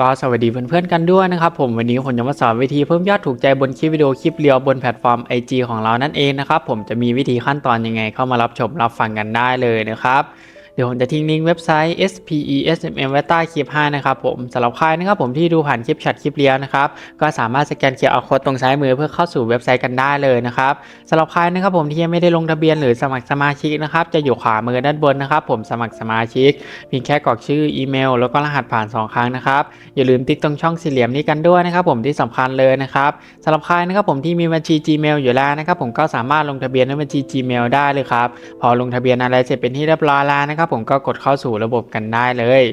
ก็สวัสดีเพื่อนๆกันด้วยนะครับผมวันนี้ผมจะมาสอนวิธีเพิ่มยอดถูกใจบนคลิปวิดีโอคลิปเรียวบนแพลตฟอร์ม IG ของเรานั่นเองนะครับผมจะมีวิธีขั้นตอนยังไงเข้ามารับชมรับฟังกันได้เลยนะครับ เดี๋ยวผมจะทิ้งลิงก์เว็บไซต์ spesmm ไว้ใต้คลิปให้นะครับผมสำหรับใครนะครับผมที่ดูผ่านคลิปช็อตคลิปเรียวนะครับก็สามารถสแกนเคอร์โค้ดตรงซ้ายมือเพื่อเข้าสู่เว็บไซต์กันได้เลยนะครับสำหรับใครนะครับผมที่ยังไม่ได้ลงทะเบียนหรือสมัครสมาชิกนะครับจะอยู่ขวามือด้านบนนะครับผมสมัครสมาชิกเพียงแค่กรอกชื่ออีเมล แล้วก็รหัสผ่าน 2 ครั้งนะครับอย่าลืมติ๊กตรงช่องสี่เหลี่ยมนี้กันด้วยนะครับผมที่สำคัญเลยนะครับสำหรับใครนะครับผมที่มีบัญชี Gmail อยู่แล้วนะครับผมก็สามารถลงทะเบียนในบัญชี Gmail ได้เลยครับพอลงทะเบียนอะไรเสร็จเป็นที่เรียบร้อยแล้วนะครับผมก็กดเข้าสู่ระบบกันได้เลย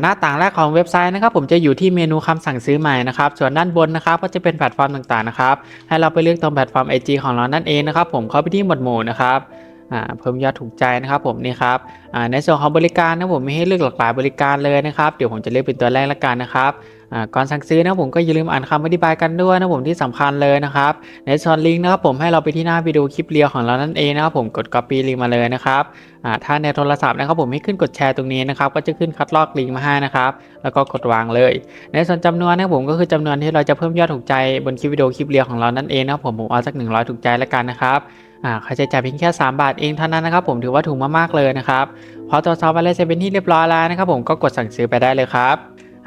หน้าต่างแรกของเว็บไซต์นะครับผมจะอยู่ที่เมนูคำสั่งซื้อใหม่นะครับส่วนด้านบนนะครับก็จะเป็นแพลตฟอร์มต่างๆนะครับให้เราไปเลือกตรงแพลตฟอร์ม IG ของเรานั่นเองนะครับผมเข้าไปที่หมวดหมู่นะครับ เพิ่มยอดถูกใจนะครับผมนี่ครับในส่วนของบริการนะผมมีให้เลือกหลากหลายบริการเลยนะครับเดี๋ยวผมจะเลือกเป็นตัวแรกละกันนะครับก่อนสั่งซื้อนะผมก็อย่าลืมอ่านคำอธิบายกันด้วยนะผมที่สำคัญเลยนะครับในส่วนลิงก์นะครับผมให้เราไปที่หน้าวิดีโอคลิปเรียวของเรานั่นเองนะครับผมกด copy ลิงก์มาเลยนะครับถ้าในโทรศัพท์นะครับผมให้ขึ้นกดแชร์ตรงนี้นะครับก็จะขึ้นคัดลอกลิงก์มาให้นะครับแล้วก็กดวางเลย ในส่วนจำนวนนะผมก็คือจำนวนที่เราจะเพิ่มยอดถูกใจบนคลิปวิดีโอคลิปเรียวของเรานั่นเองนะครับผมผมเอาสัก 100 ถูกใจละกันนะครับ ค่าใช้จ่ายเพียงแค่ 3 บาทเองเท่านั้นนะครับผมถือว่าถูกมากๆเลยนะครับพอตรวจสอบอะไรเสร็จเป็นที่เรียบร้อยแล้วนะครับผมก็กดสั่งซื้อไปได้เลยครับ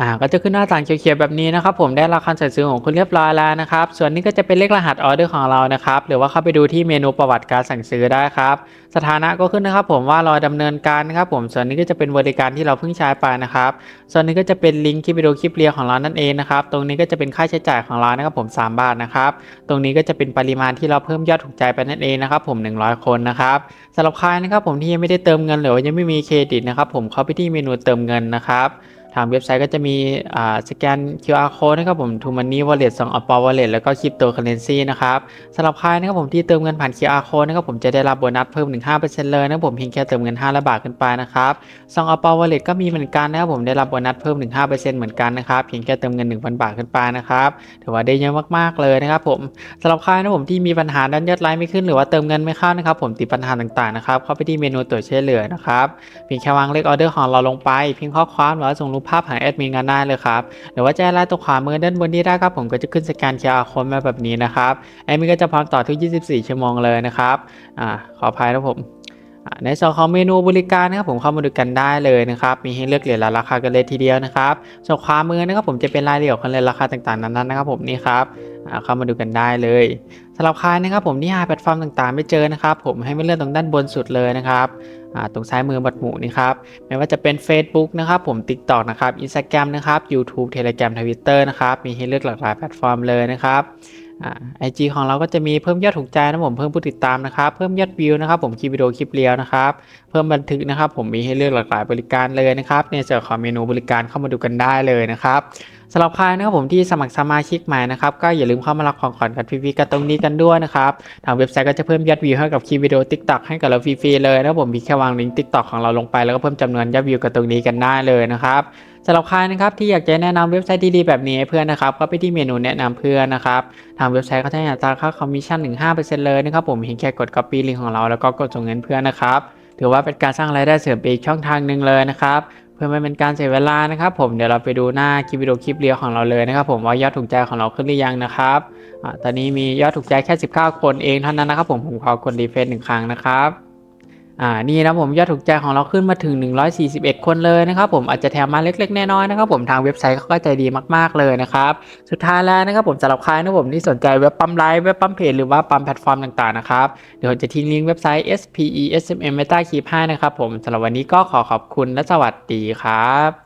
อ่าก็จะขึ้นหน้าต่างเขียวๆแบบนี้นะครับผมได้รับคำสั่งซื้อของคุณเรียบร้อยแล้วนะครับส่วนนี้ก็จะเป็นเลขรหัสออเดอร์ของเรานะครับหรือว่าเข้าไปดูที่เมนูประวัติการสั่งซื้อได้ครับสถานะก็ขึ้นนะครับผมว่ารอดำเนินการนะครับผมส่วนนี้ก็จะเป็นบริการที่เราเพิ่งใช้ไปนะครับส่วนนี้ก็จะเป็นลิงก์คลิปวิดีโอคลิปเรียของเรานั่นเองนะครับตรงนี้ก็จะเป็นค่าใช้จ่ายของเรานะครับผม 3 บาทนะครับตรงนี้ก็จะเป็นปริมาณที่เราเพิ่มยอดถูกใจไปนั่นเองนะครับผม 100 คนนะครับสำหรับใครนะครับผมที่ยังไม่ได้เติมเงินหรือว่ายังไม่มีเครดิตนะครับผมเข้าไปที่เมนูเติมเงินนะครับ ทางเว็บไซต์ก็จะมีสแกน QR code นะครับผม To Money Wallet 2 Apple Wallet แล้วก็ Crypto Currency นะครับสำหรับใครนะครับผมที่เติมเงินผ่าน QR code นะครับผมจะได้รับโบนัสเพิ่มถึง5%เลยนะครับผมเพียงแค่เติมเงิน5ละบาทขึ้นไปนะครับ2 Apple Wallet ก็มีเหมือนกันนะครับผมได้รับโบนัสเพิ่มถึง5%เหมือนกันนะครับเพียงแค่เติมเงิน 1,000 บาทขึ้นไปนะครับถือว่าได้เยอะมากๆเลยนะครับผมสำหรับใครนะผมที่มีปัญหาด้านยอดไลค์ไม่ขึ้นหรือว่าเติมเงินไม่เข้านะครับผมติดปัญหาต่างๆนะครับเข้าไปที่เมนูตรวช่วยเหลือนะครับเพียงแค่วางเลขออเดอร์ของเราลงไปพิมพ์ข้อความหรือส่งรูภาพหาแอดมินกันได้เลยครับหรือว่าจะไลน์ตัวขวามือด้านบนนี้ได้ครับผมก็จะขึ้นสแกน QR code มาแบบนี้นะครับแอดมินก็จะพร้อมต่อทุก 24 ชั่วโมงเลยนะครับอ่าขออภัยนะผมในส่วนของเมนูบริการนะครับผมเข้ามาดูกันได้เลยนะครับ มีให้เลือกเหรียญละราคากันเลยทีเดียวนะครับส่วนขวามือนะครับผมจะเป็นรายละเอียดของเหรียญราคาต่างๆนั้นๆนะครับผมนี่ครับเข้ามาดูกันได้เลยสำหรับใครนะครับผมที่หาแพลตฟอร์มต่างๆ ไม่เจอนะครับผมให้มาเลื่อนตรงด้านบนสุดเลยนะครับ ตรงซ้ายมือบัดหมูนี่ครับไม่ว่าจะเป็น Facebook นะครับผม TikTok นะครับ Instagram นะครับ YouTube Telegram Twitter นะครับมีให้เลือกหลากหลายแพลตฟอร์มเลยนะครับไอจีของเราก็จะมีเพิ่มยอดถูกใจนะผมเพิ่มผู้ติดตามนะครับเพิ่มยอดวิวนะครับผมคลิปวิดีโอคลิปเรียวนะครับเพิ่มบันทึกนะครับผมมีให้เลือกหลากหลายบริการเลยนะครับในส่วนของเมนูบริการเข้ามาดูกันได้เลยนะครับ สำหรับใครนะครับผมที่สมัครสมาชิกใหม่นะครับก็อย่าลืมเข้ามารับของขวัญกับพี่ๆกันตรงนี้กันด้วยนะครับทางเว็บไซต์ก็จะเพิ่มยอดวิวให้กับคลิปวิดีโอ TikTok ให้กับเราฟรีๆเลยนะครับผมมีแค่วางลิงก์ TikTok ของเราลงไปแล้วก็เพิ่มจำนวนยอดวิวกันตรงนี้กันได้เลยนะครับสำหรับใครนะครับที่อยากจะแนะนำเว็บไซต์ดีๆแบบนี้ให้เพื่อนนะครับก็ไปที่เมนูแนะนำเพื่อนนะครับทางเว็บไซต์เขาจะให้อัตราค่าคอมมิชชั่นถึง5%เลยนะครับผมเพียงแค่กด copy ลิงก์ของเราแล้วก็กดส่งเงินเพื่อนนะครับถือว่าเป็นการสร้างรายได้เสริมไปอีกช่องทางหนึ่งเลยนะครับ พื่อไม่เป็นการเสียเวลานะครับผมเดี๋ยวเราไปดูหน้าคลิปวิดีโอคลิปเรียวของเราเลยนะครับผมว่ายอดถูกใจของเราขึ้นหรือยังนะครับอ่าตอนนี้มียอดถูกใจแค่ 19 คนเองเท่านั้นนะครับผมผมขอกดรีเฟรชหนึ่งครั้งนะครับ อ่านี่นะผมยอดถูกใจของเราขึ้นมาถึง 141 คนเลยนะครับผมอาจจะแถมมาเล็กๆน้อยๆนะครับผมทางเว็บไซต์เขาก็ใจดีมากๆเลยนะครับสุดท้ายแล้วนะครับผมสำหรับใครนะผมที่สนใจเว็บปั๊มไลฟ์เว็บปั๊มเพจหรือว่าปั๊มแพลตฟอร์มต่างๆนะครับเดี๋ยวผมจะทิ้งลิงก์เว็บไซต์ spesmm meta keep ให้นะครับผมสำหรับวันนี้ก็ขอขอบคุณและสวัสดีครับ